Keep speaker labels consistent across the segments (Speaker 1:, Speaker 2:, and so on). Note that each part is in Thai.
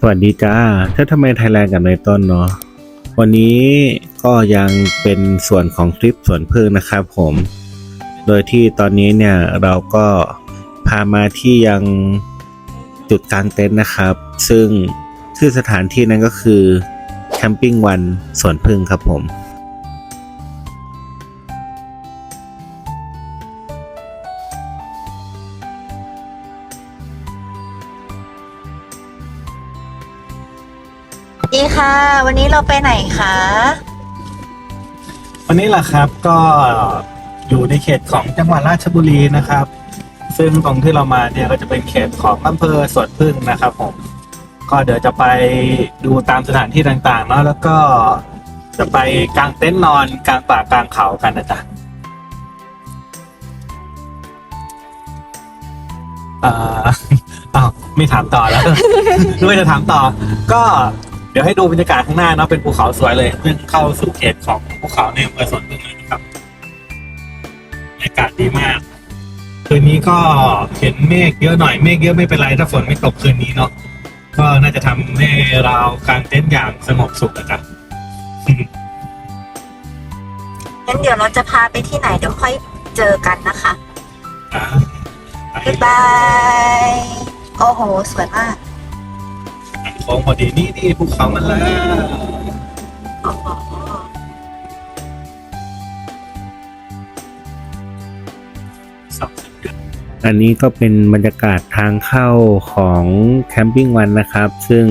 Speaker 1: สวัสดีจ้าถ้าทำไมไทยแลนด์กับในต้นเนาะ วันนี้ก็ยังเป็นส่วนของคลิปสวนพึ่งนะครับผม โดยที่ตอนนี้เนี่ยเราก็พามาที่ยังจุดกลางเต็นท์นะครับ ซึ่งชื่อสถานที่นั้นก็คือแคมปิ้งวันสวนพึ่งครับผม
Speaker 2: ดีค่ะ วันนี้เราไปไหนคะ
Speaker 3: วันนี้แหละครับก็อยู่ในเขตของจังหวัดราชบุรีนะครับ ซึ่งตรงที่เรามาเนี่ยก็จะเป็นเขตของอำเภอสวนพึ่งนะครับผมก็เดี๋ยวจะไปดูตามสถานที่ต่างๆเนาะแล้วก็จะไปกางเต็นท์นอนกลางป่ากลางเขากันนะจ๊ะอ่าอ้าวไม่ถามต่อแล้วด้วยจะถามต่อ ก็ ดี๋ยวให้ดูบรรยากาศข้างหน้าเนาะเป็นภูเขาสวยเลยเพิ่งเข้าสู่เขตของภูเขาในอำเภอสวนพึ่งเลยนะครับบรรยากาศดีมาก คืนนี้ก็เห็นเมฆเยอะหน่อยเมฆเยอะไม่เป็นไรถ้าฝนไม่ตกคืนนี้เนาะก็น่าจะทำให้เรากางเต็นท์อย่างสงบสุขนะครับ
Speaker 2: งั้นเดี๋ยวเราจะพาไปที่ไหนเดี๋ยวค่อยเจอกันนะคะ
Speaker 3: อ่าไป
Speaker 2: บ๊ายบายโอ้โห สวยมาก
Speaker 3: โค้งพอดีนี่นี่ภูเขามันแล้ว
Speaker 2: โอ้โห
Speaker 3: สองสิบเดือน
Speaker 1: อันนี้ก็เป็นบรรยากาศทางเข้าของแคมปิ้งวันนะครับ ซึ่ง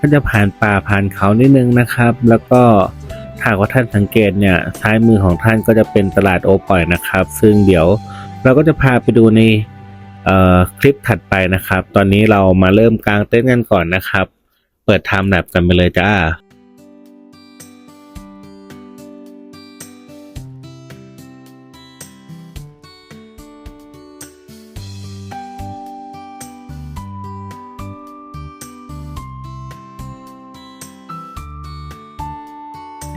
Speaker 1: ก็จะผ่านป่าผ่านเขานิดนึงนะครับ แล้วก็ถ้าว่าท่านสังเกตเนี่ยซ้ายมือของท่านก็จะเป็นตลาดโอปอยนะครับ ซึ่งเดี๋ยวเราก็จะพาไปดูใน คลิปถัดไปนะครับ ตอนนี้เรามาเริ่มกลางเต้นกันก่อนนะครับ เปิดไทม์แลปกันไปเลยจ้า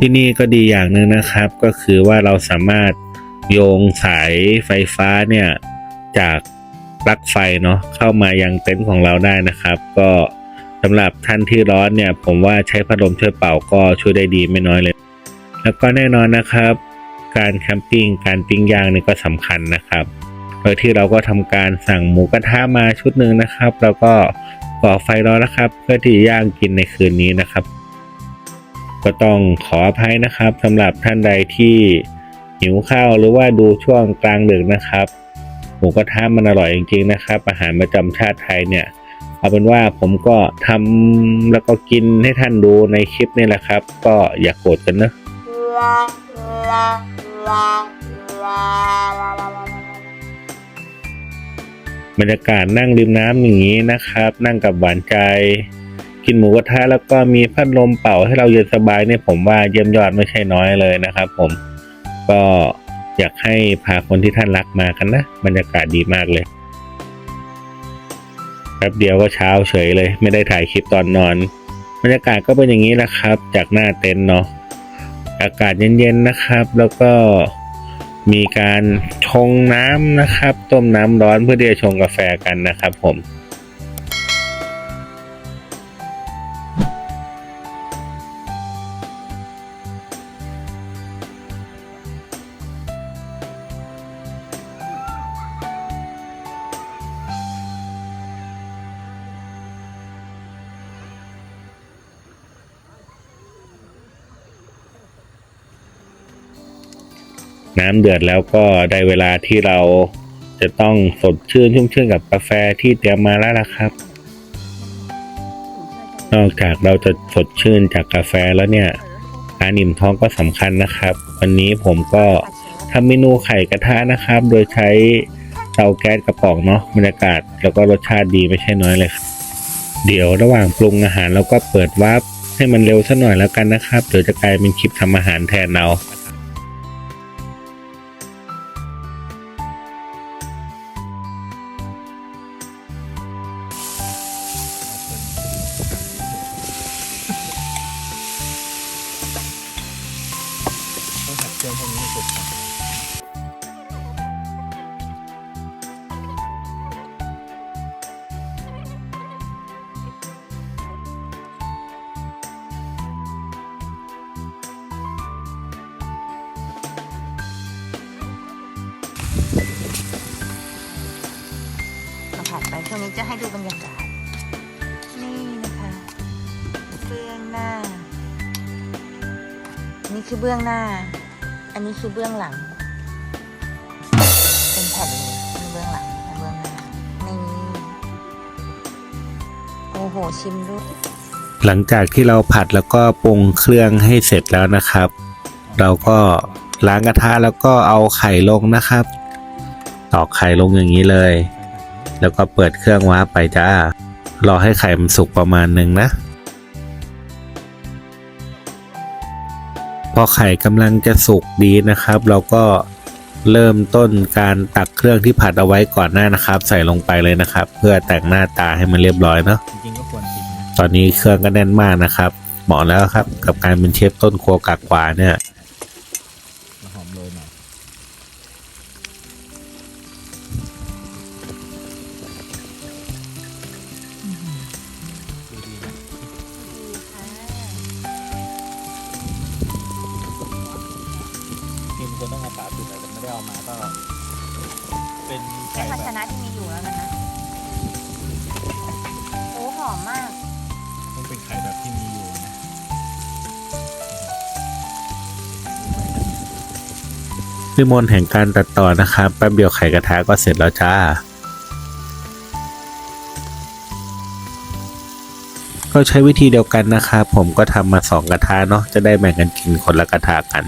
Speaker 1: ที่นี่ก็ดีอย่างหนึ่งนะครับ ก็คือว่าเราสามารถโยงสายไฟฟ้าเนี่ยจาก ปลั๊กไฟเนาะเข้ามายังเต็นท์ของเราได้นะครับ ก็สำหรับท่านที่ร้อนเนี่ย ผมว่าใช้พัดลมช่วยเป่าก็ช่วยได้ดีไม่น้อยเลย แล้วก็แน่นอนนะครับ การแคมปิ้งการปิ้งย่างนี่ก็สำคัญนะครับ โดยที่เราก็ทำการสั่งหมูกระทะมาชุดหนึ่งนะครับ แล้วก็ก่อไฟร้อนะครับ เพื่อที่ย่างกินในคืนนี้นะครับ ก็ต้องขออภัยนะครับสำหรับท่านใดที่หิวข้าวหรือว่าดูช่วงกลางดึกนะครับ หมูกระทะมันอร่อยจริงๆนะครับ อาหารประจำชาติไทยเนี่ยเอาเป็นว่าผมก็ทำแล้วก็กินให้ท่านดูในคลิปนี่แหละครับ ก็อย่ากโกรธกันนะบรรยากาศนั่งริมน้ำอย่างนี้นะครับ นั่งกับหวานใจ กินหมูกระทะแล้วก็มีพัดลมเป่าให้เราเย็นสบายเนี่ยผมว่าเยี่ยมยอดไม่ใช่น้อยเลยนะครับ ผมก็ อยากให้พาคนที่ท่านรักมากันนะบรรยากาศดีมากเลยแป๊บเดียวก็เช้าเฉยเลย ไม่ได้ถ่ายคลิปตอนนอน บรรยากาศก็เป็นอย่างนี้แหละครับ จากหน้าเต็นท์เนาะอากาศเย็นๆนะครับ แล้วก็มีการชงน้ำนะครับ ต้มน้ำร้อนเพื่อที่จะชงกาแฟกันนะครับผม น้ำเดือดแล้วก็ได้เวลาที่เราจะต้องสดชื่นชุ่มชื่นกับกาแฟที่เตรียมมาแล้วล่ะครับ นอกจากเราจะสดชื่นจากกาแฟแล้วเนี่ยการอิ่มท้องก็สำคัญนะครับ วันนี้ผมก็ทำเมนูไข่กระทะนะครับ โดยใช้เตาแก๊สกระป๋องเนาะบรรยากาศแล้วก็รสชาติดีไม่ใช่น้อยเลยครับเดี๋ยวระหว่างปรุงอาหารเราก็เปิดวาร์ปให้มันเร็วสักหน่อยแล้วกันนะครับ เดี๋ยวจะกลายเป็นคลิปทำอาหารแทนเรา
Speaker 2: ช่วงนี้จะให้ดูบรรยากาศ นี่นะคะเบื้องหน้านนี้คือเบื้องหน้า อันนี้คือเบื้องหลัง เป็นแผ่นเลยอันนี้เบื้องหลังและเบื้องหน้านี่โอ้โหชิมด้วย
Speaker 1: หลังจากที่เราผัดแล้วก็ปรุงเครื่องให้เสร็จแล้วนะครับ เราก็ล้างกระทะแล้วก็เอาไข่ลงนะครับ ตอกไข่ลงอย่างนี้เลย แล้วก็เปิดเครื่องว้าร์ปไปจ้า รอให้ไข่มันสุกประมาณหนึ่งนะ พอไข่กำลังจะสุกดีนะครับ เราก็เริ่มต้นการตักเครื่องที่ผัดเอาไว้ก่อนหน้านะครับ ใส่ลงไปเลยนะครับ เพื่อแต่งหน้าตาให้มันเรียบร้อยเนาะ
Speaker 3: จริงๆก็ควรกินนะ
Speaker 1: ตอนนี้เครื่องก็แน่นมากนะครับเหมาะแล้วครับ กับการเป็นเชฟต้นครัวกากกวาเนี่ย
Speaker 3: ไม่ได้เอามาก็ เป็น
Speaker 2: ใช้
Speaker 3: ไข่
Speaker 2: ภา
Speaker 3: แบ
Speaker 2: ชนะที่มีอยู่แล้วกันนะโอ้หอมมาก
Speaker 3: ต้องเป็นไข่แบบที่มีอยู่นะ
Speaker 1: วิมลแห่งการตัดต่อนะครับแป๊บเดียวไข่กระทะก็เสร็จแล้วจ้า ก็ใช้วิธีเดียวกันนะครับผมก็ทำมาสองกระทะเนาะจะได้แบ่งกันกินคนละกระทะกัน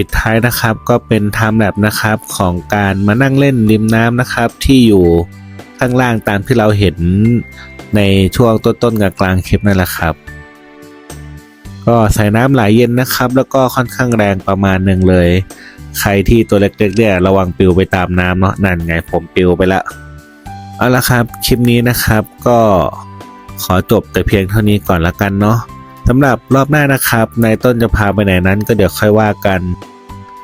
Speaker 3: ปิด
Speaker 1: ท้ายนะครับ ก็เป็นไทม์แลปนะครับของการมานั่งเล่นริมน้ำนะครับ ที่อยู่ข้างล่างตามที่เราเห็นในช่วงต้นๆกับกลางคลิปนั่นแหละครับ ก็ใส่น้ำไหลเย็นนะครับ แล้วก็ค่อนข้างแรงประมาณหนึ่งเลย ใครที่ตัวเล็กๆเนี่ยระวังปลิวไปตามน้ำเนาะนั่นไงผมปลิวไปละเอาละครับคลิปนี้นะครับก็ขอจบแต่เพียงเท่านี้ก่อนละกันเนาะ สำหรับรอบหน้านะครับนายต้นจะพาไปไหนนั้นก็เดี๋ยวค่อยว่ากัน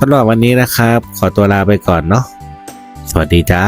Speaker 1: สำหรับวันนี้นะครับ ขอตัวลาไปก่อนเนาะสวัสดีจ้า